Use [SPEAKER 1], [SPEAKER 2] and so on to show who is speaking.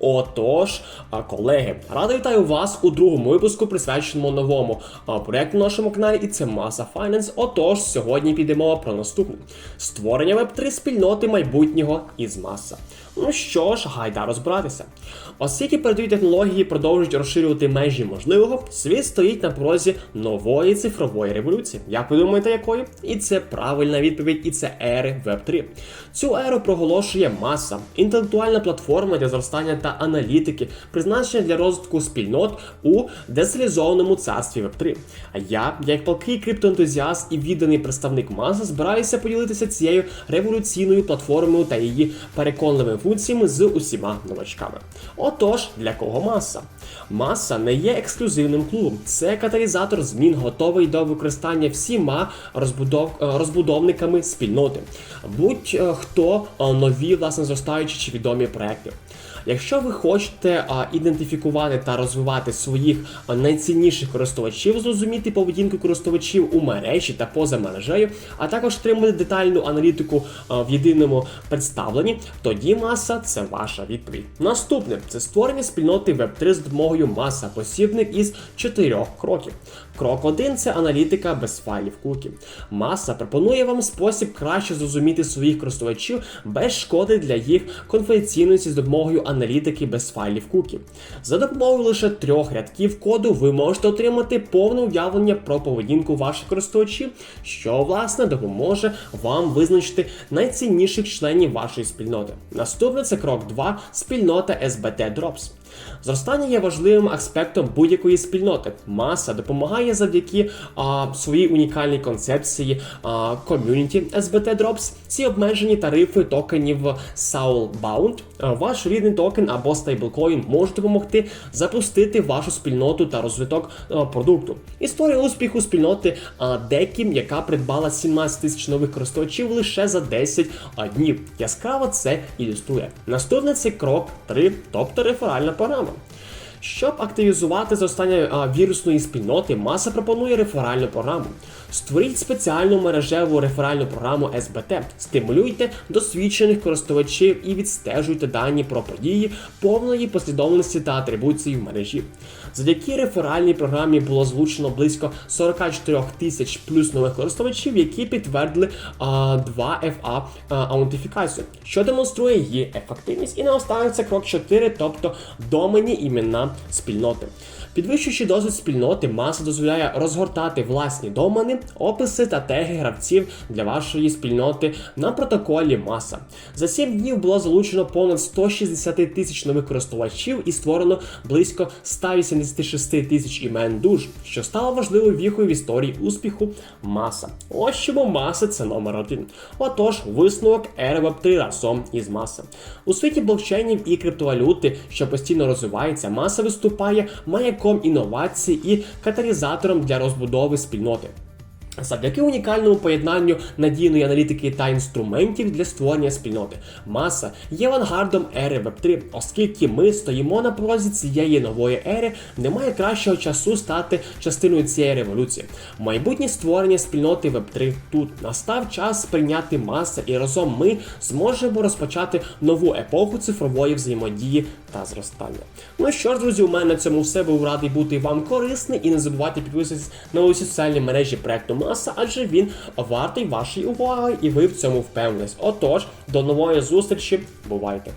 [SPEAKER 1] Отож, колеги, радий вітаю вас у другому випуску, присвяченому новому проєкту на нашому каналі, і це Masa Finance. Отож, сьогодні піде мова про наступне: створення веб-3 спільноти майбутнього із Маса. Ну що ж, гайда розбиратися. Оскільки передові технології продовжують розширювати межі можливого, світ стоїть на порозі нової цифрової революції. Як ви думаєте, якої? І це правильна відповідь, і це ери Web3. Цю еру проголошує маса, інтелектуальна платформа для зростання та аналітики, призначена для розвитку спільнот у децентралізованому царстві Web3. А я, як палкий криптоентузіаст і відданий представник маси, збираюся поділитися цією революційною платформою та її переконливими функціями з усіма новачками. Отож, для кого маса? Маса не є ексклюзивним клубом, це каталізатор змін, готовий до використання всіма розбудов... е, розбудовниками спільноти. Будь-хто е, нові, власне, зростаючі чи відомі проекти. Якщо ви хочете а, ідентифікувати та розвивати своїх найцінніших користувачів, зрозуміти поведінку користувачів у мережі та поза мережею, а також отримати детальну аналітику а, в єдиному представленні, тоді маса це ваша відповідь. Наступне це створення спільноти Web3 з допомогою маса, посібник із чотирьох кроків. Крок 1 це аналітика без файлів куки. Маса пропонує вам спосіб краще зрозуміти своїх користувачів без шкоди для їх конфіденційності з допомогою аналітики без файлів кукі. За допомогою лише трьох рядків коду ви можете отримати повне уявлення про поведінку ваших користувачів, що власне допоможе вам визначити найцінніших членів вашої спільноти. Наступне це крок 2 спільнота SBT Drops. Зростання є важливим аспектом будь-якої спільноти. Маса допомагає завдяки а, своїй унікальній концепції ком'юніті SBT Drops. Ці обмежені тарифи токенів Soulbound. Ваш рідний токен або стейблкоін може допомогти запустити вашу спільноту та розвиток а, продукту. Історія успіху спільноти Декім, яка придбала 17 тисяч нових користувачів лише за 10 а, днів. Яскраво це ілюструє. Наступний це крок 3, тобто реферальна Panamá. Щоб активізувати зростання вірусної спільноти, маса пропонує реферальну програму. Створіть спеціальну мережеву реферальну програму SBT, стимулюйте досвідчених користувачів і відстежуйте дані про події повної послідовності та атрибуції в мережі. Завдяки реферальній програмі було злучено близько 44 тисяч плюс нових користувачів, які підтвердили а, 2FA аутентифікацію, що демонструє її ефективність. І наостанок це крок 4, тобто доменні імена спільноти. Підвищуючи досвід спільноти, маса дозволяє розгортати власні домени, описи та теги гравців для вашої спільноти на протоколі маса. За 7 днів було залучено понад 160 тисяч нових користувачів і створено близько 186 тисяч імен душ, що стало важливою віхою в історії успіху маса. Ось чому маса це номер один. Отож, висновок Web 3 разом із маса. У світі блокчейнів і криптовалюти, що постійно розвивається, маса виступає маяком інновацій і каталізатором для розбудови спільноти. Завдяки унікальному поєднанню надійної аналітики та інструментів для створення спільноти, маса є авангардом ери Web3, оскільки ми стоїмо на порозі цієї нової ери, немає кращого часу стати частиною цієї революції. Майбутнє створення спільноти Web3 тут настав час прийняти маса, і разом ми зможемо розпочати нову епоху цифрової взаємодії та зростання. Ну що ж, друзі, у мене на цьому все був радий бути вам корисний і не забувайте підписуватись на усі соціальні мережі проекту Маса, адже він вартий вашої уваги, і ви в цьому впевнились. Отож, до нової зустрічі, бувайте!